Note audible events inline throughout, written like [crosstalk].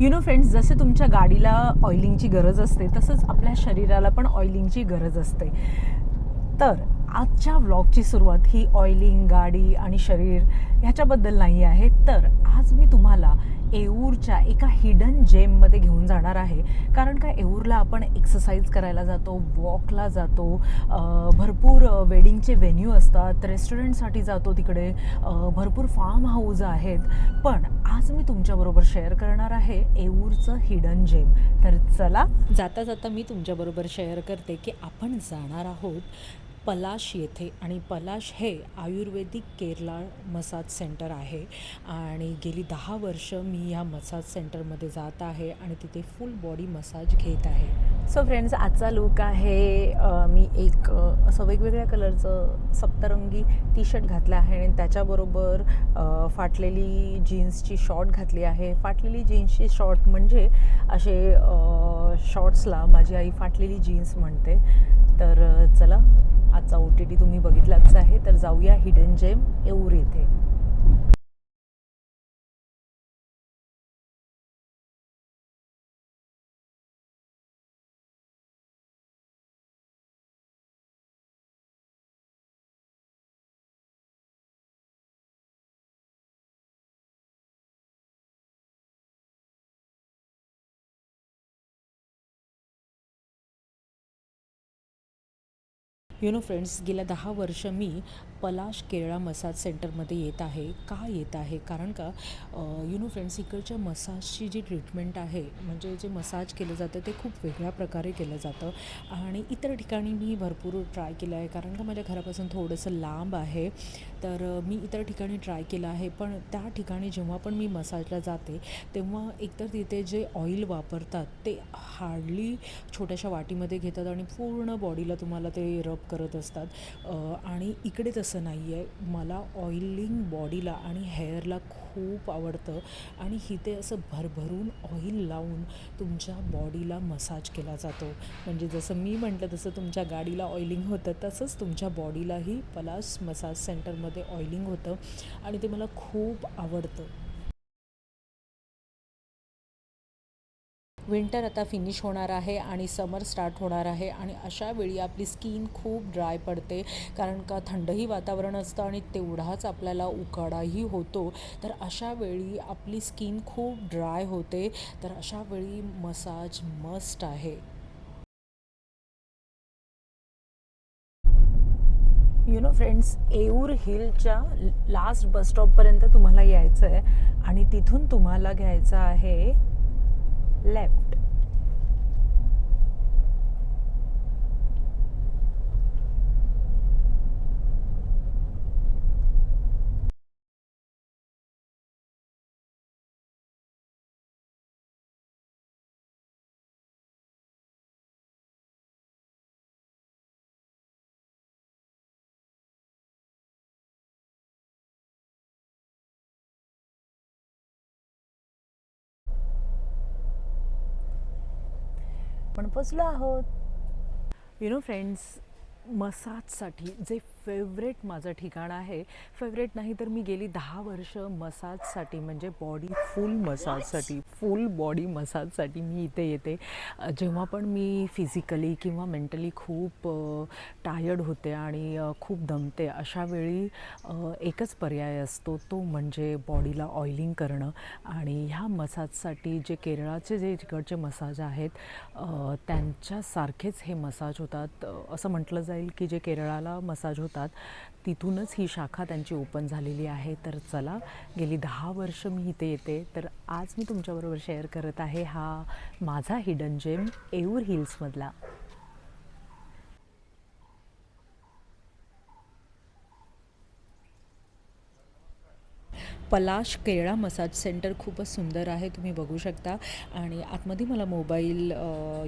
U know friends जसे तुमच्या गाडीला ऑइलिंगची गरज असते तसंच आपल्या शरीराला पण ऑइलिंगची गरज असते. तर आजच्या व्लॉगची सुरुवात ही ऑइलिंग गाडी आणि शरीर ह्याच्याबद्दल नाही आहे. तर आज मी तुम्हाला येऊरच्या एका हिडन जेममध्ये घेऊन जाणार आहे. कारण का येऊरला आपण एक्सरसाइज करायला जातो वॉकला जातो भरपूर वेडिंगचे व्हेन्यू असतात रेस्टॉरंटसाठी जातो तिकडे भरपूर फार्म हाऊस आहेत. पण आज मी तुमच्याबरोबर शेअर करणार आहे येऊरचं हिडन जेम तर चला जाता जाता मी तुमच्याबरोबर शेअर करते की आपण जाणार आहोत पलाश येथे आणि पलाश हे आयुर्वेदिक केरला मसाज सेंटर आहे. आणि गेली दहा वर्ष मी या मसाज सेंटरमध्ये जात आहे आणि तिथे फुल बॉडी मसाज घेत आहे. सो फ्रेंड्स आजचा लुक आहे मी एक असं वेगवेगळ्या कलरचं सप्तरंगी टी शर्ट घातलं आहे आणि त्याच्याबरोबर फाटलेली जीन्सची शॉर्ट घातली आहे. फाटलेली जीन्सची शॉर्ट म्हणजे असे शॉर्ट्सला माझी आई फाटलेली जीन्स म्हणते. तर चला आजचा ओ टी टी तुम्ही बघितलाच आहे तर जाऊया हिडन जेम येऊर येथे यु नो फ्रेंड्स गेल्या दहा वर्ष मी पलाश केरळा मसाज सेंटरमध्ये येत आहे. का येत आहे? कारण का यु नो फ्रेंड्स इकडच्या मसाजची जी ट्रीटमेंट आहे म्हणजे जे मसाज केलं जातं ते खूप वेगळ्या प्रकारे केलं जातं. आणि इतर ठिकाणी मी भरपूर ट्राय केलं आहे. कारण का माझ्या घरापासून थोडंसं लांब आहे. तर मी इतर ठिकाणी ट्राय केलं आहे. पण त्या ठिकाणी जेव्हा पण मी मसाजला जाते तेव्हा एकतर तिथे जे ऑइल वापरतात ते हार्डली छोट्याशा वाटीमध्ये घेतात आणि पूर्ण बॉडीला तुम्हाला ते रब करत असतात. आणि इकडे तसं नाही आहे. मला ऑइलिंग बॉडीला आणि हेअरला खूप आवडतं. आणि इथे असं भरभरून ऑइल लावून तुमच्या बॉडीला मसाज केला जातो. म्हणजे जसं मी म्हटलं तसं तुमच्या गाडीला ऑइलिंग होतं तसंच तुमच्या बॉडीलाही पलास मसाज सेंटरमध्ये ऑइलिंग होतं. आणि ते मला खूप आवडतं. विंटर आता फिनिश होणार आहे आणि समर स्टार्ट होणार आहे आणि अशा वेळी आपली स्किन खूप ड्राय पडते. कारण का थंडही वातावरण असतं आणि तेवढाच आपल्याला उकाडाही होतो. तर अशा वेळी आपली स्किन खूप ड्राय होते. तर अशा वेळी मसाज मस्ट आहे. यु नो फ्रेंड्स येऊर हिलच्या लास्ट बस स्टॉपपर्यंत तुम्हाला यायचं आहे आणि तिथून तुम्हाला घ्यायचं आहे left. आपण पोचलो आहोत. यु नो फ्रेंड्स मसाजसाठी जे फेवरेट माझं ठिकाण आहे. फेवरेट नाही तर मी गेली दहा वर्ष मसाजसाठी म्हणजे बॉडी फुल मसाजसाठी फुल बॉडी मसाजसाठी मी इथे येते. जेव्हा पण मी फिजिकली किंवा मेंटली खूप टायर्ड होते आणि खूप दमते अशा वेळी एकच पर्याय असतो तो म्हणजे बॉडीला ऑइलिंग करणं. आणि ह्या मसाजसाठी जे केरळाचे जे तिकडचे मसाज आहेत त्यांच्यासारखेच हे मसाज होतात. असं म्हटलं जाईल की जे केरळाला मसाज होतात तिथूनच ही शाखा त्यांची ओपन झालेली आहे. तर चला गेली दहा वर्ष मी इथे येते. तर आज मी तुमच्याबरोबर शेअर करत आहे हा माझा हिडन जेम एऊर हिल्समधला. पलाश केरळा मसाज सेंटर खूपच सुंदर आहे तुम्ही बघू शकता. आणि आतमध्ये मला मोबाईल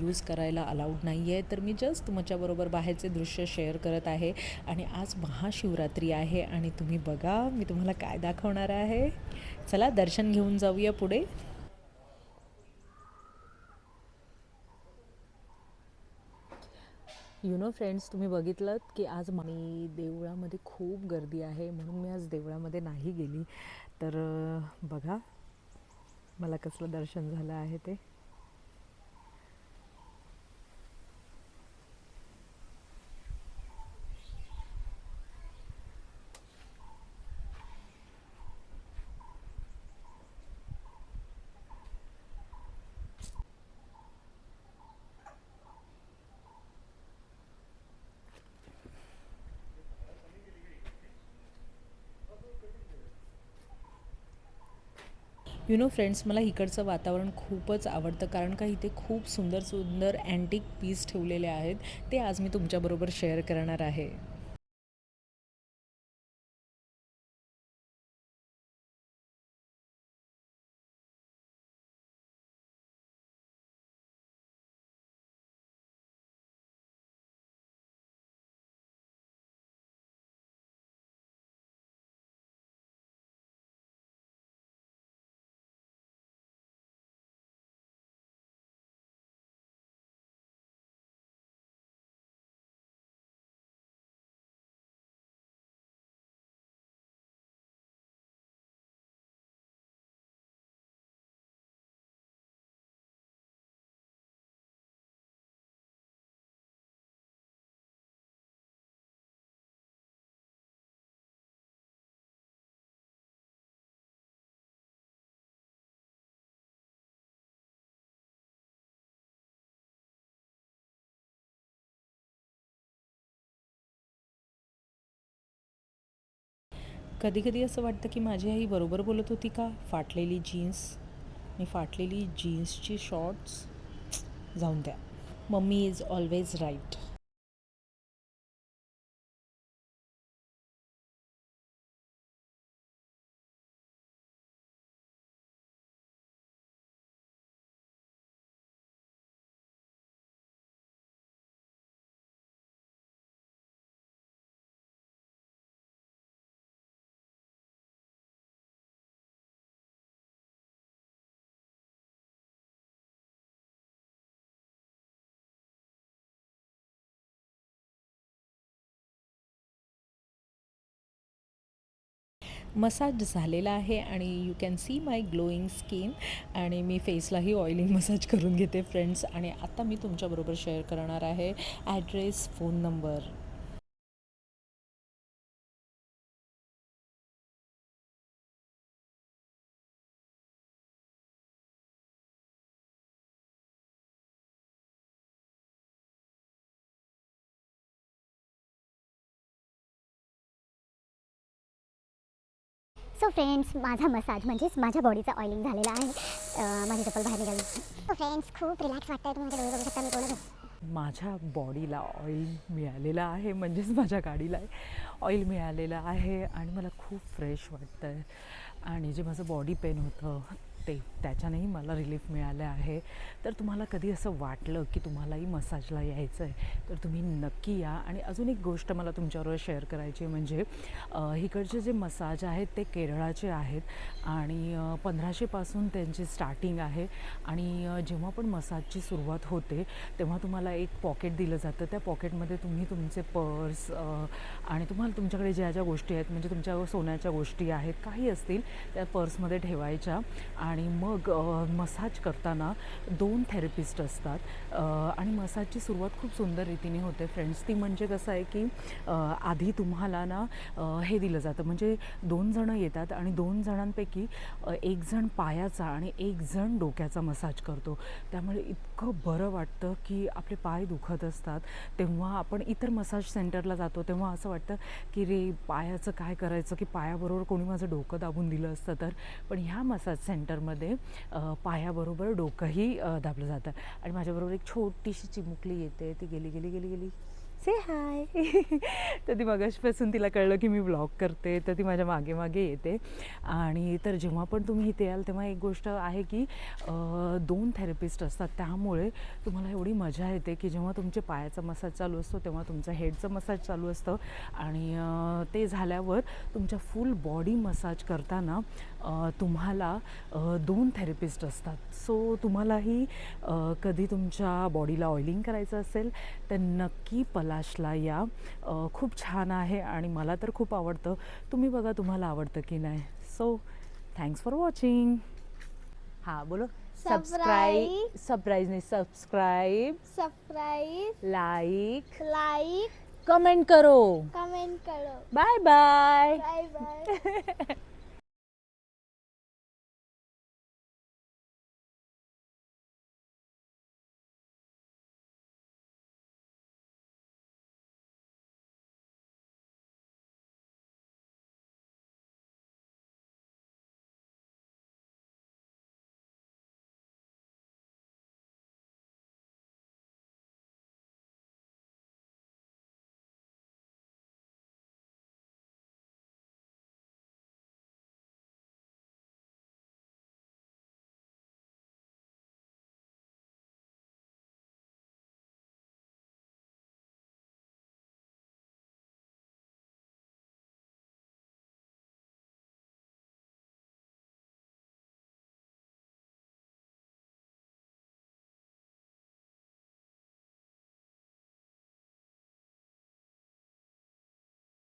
यूज करायला अलाउड नाही आहे तर मी जस्ट तुमच्याबरोबर बाहेरचे दृश्य शेअर करत आहे. आणि आज महाशिवरात्री आहे आणि तुम्ही बघा मी तुम्हाला काय दाखवणार आहे. चला दर्शन घेऊन जाऊया पुढे. यु नो फ्रेंड्स तुम्ही बघितलं की आज मी देवळामध्ये खूप गर्दी आहे म्हणून मी आज देवळामध्ये नाही गेली. तर बघा मला कसलं दर्शन झालं आहे ते. यु नो फ्रेंड्स मला इकडचं वातावरण खूपच आवडतं कारण का इथे खूप सुंदर सुंदर अँटिक पीस ठेवलेले आहेत. ते आज मी तुमच्याबरोबर शेअर करणार आहे. कधी कधी असं वाटतं की माझी आई बरोबर बोलत होती का? फाटलेली जीन्स. आणि फाटलेली जीन्सची शॉर्ट्स जाऊन द्या. Mummy is always right. Massage झालेला आहे आणि you can see my glowing skin आणि मी फेसलाही ऑइलिंग मसाज करून घेते फ्रेंड्स आणि आता मी तुमच्याबरोबर शेअर करणार आहे address phone number so friends माझा मसाज म्हणजेच माझ्या बॉडीचा ऑइलिंग झालेला आहे. माझी चप्पल बाहेर निघाली. सो फ्रेंड्स खूप रिलॅक्स वाटतंय. तुम्ही माझ्या डोळे बघू शकता मी कोण माझ्या बॉडीला ऑइल मिळालेलं आहे म्हणजेच माझ्या गाडीला ऑइल मिळालेलं आहे आणि मला खूप फ्रेश वाटतं आहे आणि जे माझं बॉडी पेन होतं ते. त्याच्यानेही मला रिलीफ मिळालं आहे. तर तुम्हाला कधी असं वाटलं की तुम्हालाही मसाजला यायचं आहे तर तुम्ही नक्की या. आणि अजून एक गोष्ट मला तुमच्याबरोबर शेअर करायची आहे म्हणजे इकडचे जे मसाज आहेत ते केरळाचे आहेत. आणि पंधराशेपासून त्यांची स्टार्टिंग आहे. आणि जेव्हा पण मसाजची सुरुवात होते तेव्हा तुम्हाला एक पॉकेट दिलं जातं. त्या पॉकेटमध्ये तुम्ही तुमचे पर्स आणि तुम्हाला तुमच्याकडे ज्या ज्या गोष्टी आहेत म्हणजे तुमच्या सोन्याच्या गोष्टी आहेत काही असतील त्या पर्समध्ये ठेवायच्या. आणि आणि मग मसाज करताना दोन थेरपिस्ट असतात. आणि मसाजची सुरुवात खूप सुंदर रीतीने होते फ्रेंड्स. ती म्हणजे कसं आहे की आधी तुम्हाला ना हे दिलं जातं. म्हणजे दोन जणं येतात आणि दोन जणांपैकी एक जण पायाचा आणि एक जण डोक्याचा मसाज करतो. त्यामुळे इतकं बरं वाटतं की आपले पाय दुखत असतात. तेव्हा आपण इतर मसाज सेंटरला जातो तेव्हा असं वाटतं की रे पायाचं काय करायचं? की पायाबरोबर कोणी माझं डोकं दाबून दिलं असतं तर. पण ह्या मसाज सेंटरमध्ये अ, पायाबरोबर डोकंही दाबलं जातं. आणि माझ्याबरोबर एक छोटीशी चिमुकली येते. ती गेली गेली गेली गेली. से हाय [laughs] तर ती मगाशपासून तिला कळलं की मी ब्लॉग करते. तर ती माझ्या मागे मागे येते. आणि तर जेव्हा पण तुम्ही इथे याल तेव्हा एक गोष्ट आहे की दोन थेरपिस्ट असतात. त्यामुळे तुम्हाला एवढी मजा येते की जेव्हा तुमचे पायाचा मसाज चालू असतो तेव्हा तुमचा हेडचं मसाज चालू असतं. आणि ते झाल्यावर तुमच्या फुल बॉडी मसाज करताना तुम्हाला दोन थेरपिस्ट असतात. सो तुम्हालाही कधी तुमच्या बॉडीला ऑइलिंग करायचं असेल तर नक्की पलाशला या. खूप छान आहे आणि मला तर खूप आवडतं. तुम्ही बघा तुम्हाला आवडतं की नाही. So thanks for watching. हा बोलो. सबस्क्राईब. सरप्राईज नाही subscribe subscribe like like comment करो. कमेंट करो. Bye bye bye bye